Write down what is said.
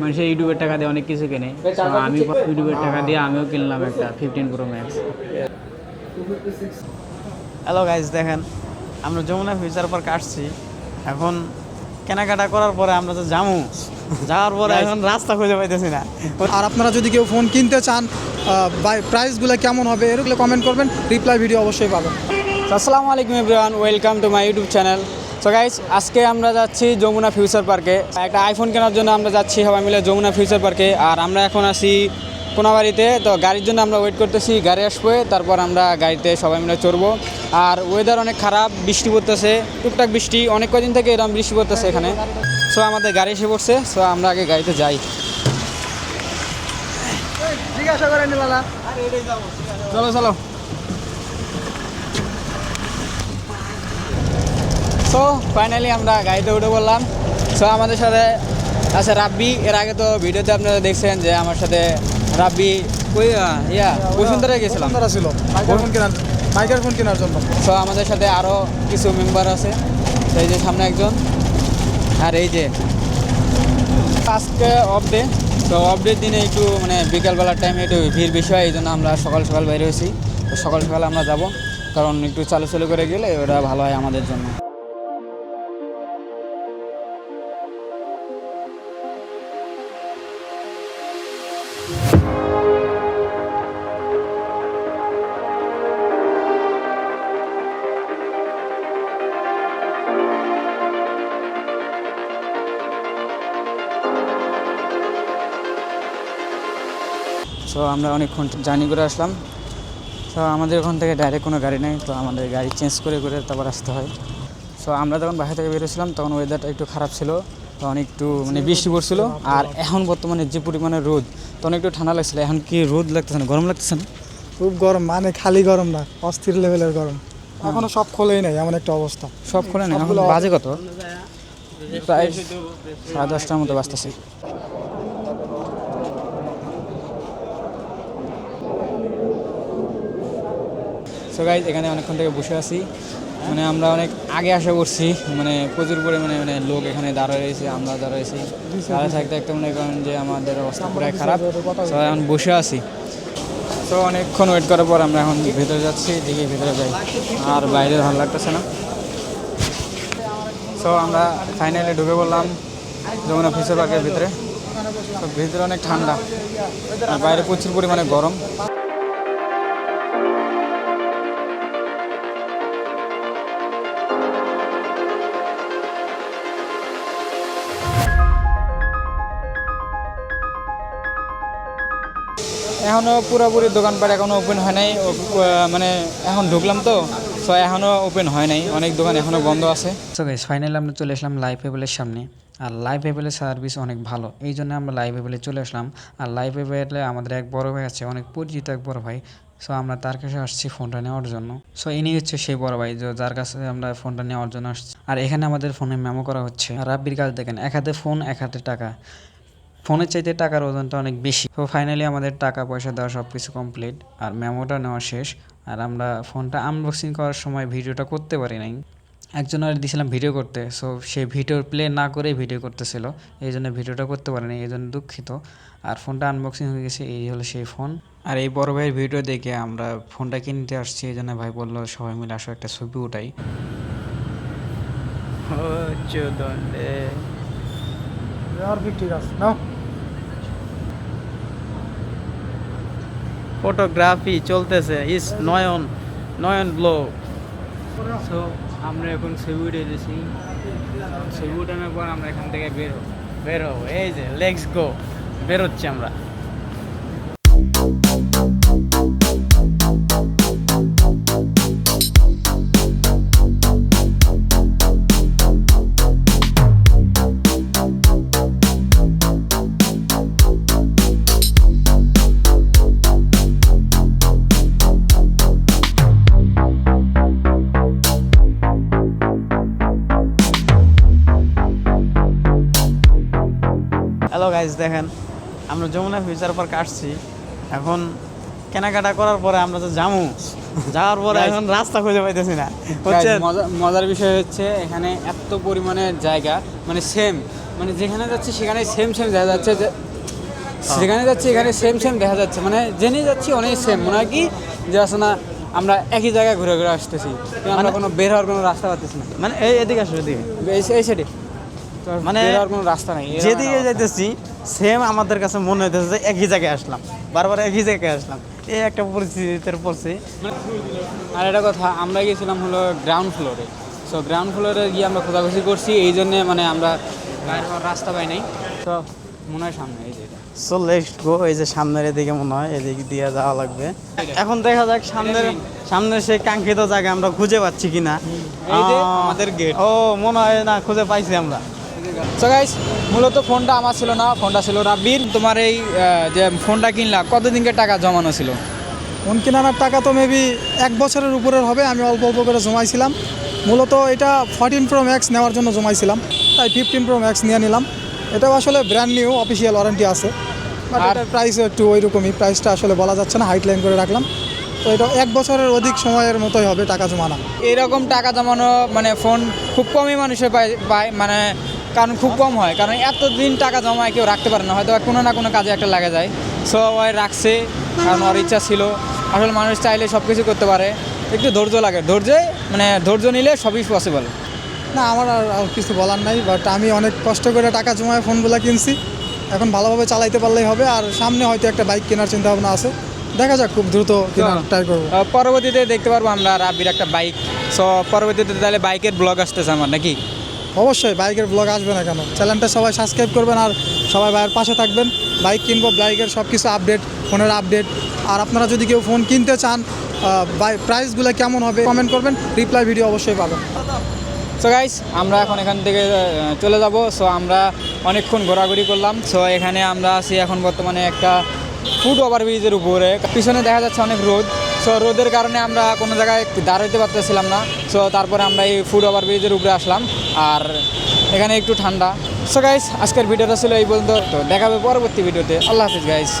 মানুষের ইউটিউবের টাকা দিয়ে অনেক কিছু কেনে। আমি ইউটিউবের টাকা দিয়ে আমিও কিনলাম একটা fifteen pro max hello guys দেখেন আমরা যমুনা ফিউচার পার্ক আসছি। এখন কেনাকাটা করার পরে আমরা তো যামু। যাওয়ার পরে এখন রাস্তা খুঁজে পাইতেছি না। আর আপনারা যদি কেউ ফোন কিনতে চান প্রাইসগুলো কেমন হবে এরকম কমেন্ট করবেন রিপ্লাই ভিডিও অবশ্যই পাবেন। আসসালামু আলাইকুম everyone welcome to my YouTube channel so guys আজকে আমরা যাচ্ছি যমুনা ফিউচার পার্কে একটা আইফোন কেনার জন্য আমরা যাচ্ছি সবাই মিলে যমুনা ফিউচার পার্কে আর আমরা এখন আছি কোনাবাড়িতে। তো গাড়ির জন্য আমরা ওয়েট করতেছি গাড়ি আসবে তারপর আমরা গাড়িতে সবাই মিলে চড়বো। আর ওয়েদার অনেক খারাপ বৃষ্টি পড়তেছে টুকটাক বৃষ্টি। অনেক কদিন থেকে এরকম বৃষ্টি পড়তেছে এখানে। সো আমাদের গাড়ি এসে পড়ছে সো আমরা আগে গাড়িতে যাই। জিজ্ঞাসা করেন চলো চলো। সো ফাইনালি আমরা গাড়িতে উঠে বললাম সো আমাদের সাথে আছে রাব্বি। এর আগে তো ভিডিওতে আপনারা দেখছেন যে আমার সাথে রাব্বি ইয়া বসুন্ধরা গেছিলাম। ছিল। মাইক্রোফোন কেনার মাইক্রোফোন কেনার জন্য। সো আমাদের সাথে আরও কিছু মেম্বার আছে। এই যে সামনে একজন। আর এই যে আজকে অফ ডে তো অফ ডের দিনে একটু মানে বিকালবেলার টাইমে একটু ভিড় বেশি হয় এই জন্য আমরা সকাল সকাল বাইরে হয়েছি। তো সকাল সকাল আমরা যাব। কারণ একটু চালু চালু করে গেলে ওটা ভালো হয় আমাদের জন্য। সো আমরা অনেকক্ষণ জার্নি করে আসলাম। তো আমাদের ওখান থেকে ডাইরেক্ট কোনো গাড়ি নেই তো আমাদের গাড়ি চেঞ্জ করে করে তারপর আসতে হয়। সো আমরা যখন বাইরে থেকে বেরোছিলাম তখন ওয়েদারটা একটু খারাপ ছিল। তখন একটু মানে বৃষ্টি পড়ছিল। আর এখন বর্তমানে যে পরিমাণে রোদ তখন একটু ঠান্ডা লাগছিল। এখন কি রোদ লাগতেছে না গরম লাগতেছে না? খুব গরম মানে খালি গরম না অস্থির লেভেলের গরম। এখনও সব খোলেই নাই এমন একটা অবস্থা। সব খোলে না এখন বাজে কত? প্রায় সাড়ে দশটার মতো বাজতেছে। সো গাইজ এখানে অনেকক্ষণ থেকে বসে আছি। মানে আমরা অনেক আগে আসা করছি মানে প্রচুর পরিমাণে মানে লোক এখানে দাঁড়ায় রয়েছে, আমরা দাঁড়াইছি দাঁড়ায় থাকতে থাকতে মনে করেন যে আমাদের অবস্থা পুরাই খারাপ। সো এখন বসে আছি। তো অনেকক্ষণ ওয়েট করার পর আমরা এখন ভেতরে যাচ্ছি, দেখি ভেতরে যাই। আর বাইরে ভালো লাগতেছে না। সো আমরা ফাইনালি ঢুকে পড়লাম যমুনা ফিচার পার্কের ভিতরে। তো ভিতরে অনেক ঠান্ডা। আর বাইরে প্রচুর পরিমাণে গরম। এখনও পুরোপুরি দোকানপাট এখনও ওপেন হয় নাই। মানে এখন ঢুকলাম তো সো এখনও ওপেন হয় নাই। অনেক দোকান এখনও বন্ধ আছে। ফাইনালি আমরা চলে আসলাম লাইফ এভেলের সামনে। আর লাইভ এভেলের সার্ভিস অনেক ভালো। এই জন্য আমরা লাইভ এভেলে চলে আসলাম। আর লাইভ এভেলে আমাদের এক বড় ভাই আছে, অনেক পরিচিত এক বড় ভাই। সো আমরা তার কাছে আসছি ফোনটা নেওয়ার জন্য। সো ইনি হচ্ছে সেই বড় ভাই যার কাছে আমরা ফোনটা নেওয়ার জন্য আসছি। আর এখানে আমাদের ফোনে মেমো করা হচ্ছে। আর রাব্বির কাজ দেখেন, এক হাতে ফোন এক হাতে টাকা। ফোনের চাইতে টাকার ওজনটা অনেক বেশি। তো ফাইনালি আমাদের টাকা পয়সা দেওয়া সব কিছু কমপ্লিট আর মেমোটা নেওয়া শেষ। আর আমরা ফোনটা আনবক্সিং করার সময় ভিডিওটা করতে পারি নাই। একজনের দিয়েছিলাম ভিডিও করতে। সো সে ভিডিও প্লে না করে ভিডিও করতেছিল। এই জন্য ভিডিওটা করতে পারিনি এই জন্য দুঃখিত। আর ফোনটা আনবক্সিং হয়ে গেছে এই হলো সেই ফোন আর এই বড় ভাইয়ের ভিডিও দেখে আমরা ফোনটা কিনতে আসছি। এই জন্য ভাই বলল সবাই মিলে আসো একটা ছবি উঠাই। আর ঠিক আছে নাও। ফটোগ্রাফি চলতেছে, ইস, নয়ন নয়ন ব্লো সো আমরা এখন ছবি উঠে দিয়েছি ছবি উঠানোর পর আমরা এখান থেকে বের হব বের হব। এই যে লেগস গো বেরোচ্ছি আমরা। গাইজ দেখেন আমরা যমুনা ফিউচার পার্ক আসছি। এখন কেনাকাটা করার পরে আমরা তো যামু। যাওয়ার পরে এখন রাস্তা খুঁজে পাইতেছি না। মজার বিষয় হচ্ছে এখানে এত পরিমাণে জায়গা মানে সেম মানে যেখানে যাচ্ছি সেখানে সেম সেম দেখা যাচ্ছে যে যেখানে যাচ্ছি এখানে সেম সেম দেখা যাচ্ছে। মানে জেনে যাচ্ছি অনেক সেম মনে হয় কি যে আসলে না আমরা একই জায়গায় ঘুরে ঘুরে আসতেছি। কিন্তু আমরা কোনো বের হওয়ার কোনো রাস্তা পাচ্ছি না। মানে এই এদিকে আসো এদিকে। এই সাইডে মানে কোনো রাস্তা নেই যেদিকে যাইতেছি সেম আমাদের কাছে মনে হইতেছে যে একই জায়গায় আসলাম। বারবার একই জায়গায় আসলাম। এই একটা পরিস্থিতিতে পড়ছি। আর একটা কথা আমরা গিয়েছিলাম হলো গ্রাউন্ড ফ্লোরে সো গ্রাউন্ড ফ্লোরে গিয়ে আমরা খোঁজাখুঁজি করছি এই জন্যে মানে আমরা বাইরে হওয়ার রাস্তা পাই নাই। তো মনে হয় সামনে এই যে। সো লেটস গো এই যে সামনের এদিকে মনে হয় এদিক দিয়ে যাওয়া লাগবে। এখন দেখা যাক সামনের সামনের সেই কাঙ্ক্ষিত জায়গা আমরা খুঁজে পাচ্ছি কিনা। আমাদের গেট ও মনে হয় না খুঁজে পাইছি আমরা। সো গাইস মূলত ফোনটা আমার ছিল না ফোনটা ছিল রাব্বির। তোমার এই যে ফোনটা কিনলা কতদিনকে টাকা জমানো ছিল? ফোন কেনার টাকা তো মেবি এক বছরের উপরের হবে আমি অল্প অল্প করে জমাইছিলাম। মূলত এটা ফোরটিন প্রো ম্যাক্স নেওয়ার জন্য জমাইছিলাম তাই ফিফটিন প্রো ম্যাক্স নিয়ে নিলাম। এটাও আসলে ব্র্যান্ড নিউ অফিসিয়াল ওয়ারেন্টি আছে। আর- প্রাইস একটু ওই রকমই প্রাইসটা আসলে বলা যাচ্ছে না হাইট লাইন করে রাখলাম। তো এটা এক বছরের অধিক সময়ের মতোই হবে টাকা জমানো। এরকম টাকা জমানো মানে ফোন খুব কমই মানুষের পায় পায় মানে কারণ খুব কম হয় কারণ এতদিন টাকা জমায় কেউ রাখতে পারে না হয়তো কোনো না কোনো কাজে একটা লাগা যায়। সো ওই রাখছে কারণ ওর ইচ্ছা ছিল। আসলে মানুষ চাইলে সব কিছু করতে পারে একটু ধৈর্য লাগে। ধৈর্যে মানে ধৈর্য নিলে সবই পসিবল না আমার আর কিছু বলার নাই বাট আমি অনেক কষ্ট করে টাকা জমায় ফোনগুলো কিনছি। এখন ভালোভাবে চালাইতে পারলেই হবে আর সামনে হয়তো একটা বাইক কেনার চিন্তা ভাবনা আছে। দেখা যাক খুব দ্রুত কেনার ট্রাই করব। পরবর্তীতে দেখতে পারব আমরা রাবির একটা বাইক। সো পরবর্তীতে তাহলে বাইকের ব্লগ আসতেছে আমার নাকি? অবশ্যই বাইকের ব্লগ আসবে না কেন? চ্যানেলটা সবাই সাবস্ক্রাইব করবেন আর সবাই ভাইয়ের পাশে থাকবেন। বাইক কিনবো, বাইকের সব কিছু আপডেট ফোনের আপডেট আর আপনারা যদি কেউ ফোন কিনতে চান প্রাইসগুলো কেমন হবে কমেন্ট করবেন রিপ্লাই ভিডিও অবশ্যই পাবেন। সো গাইস আমরা এখন এখান থেকে চলে যাব। সো আমরা অনেকক্ষণ ঘোরাঘুরি করলাম। সো এখানে আমরা আছি এখন বর্তমানে একটা ফুট ওভারব্রিজের উপরে। পিছনে দেখা যাচ্ছে অনেক রোদ সো রোদের কারণে আমরা কোনো জায়গায় দাঁড়াইতে পারতেছিলাম না। সো তারপরে আমরা এই ফুড ওভার ব্রিজের উপরে আসলাম। আর এখানে একটু ঠান্ডা। সো গাইস আজকের ভিডিওটা ছিল এই পর্যন্ত। তো দেখাবে পরবর্তী ভিডিওতে। আল্লাহ হাফিজ গাইস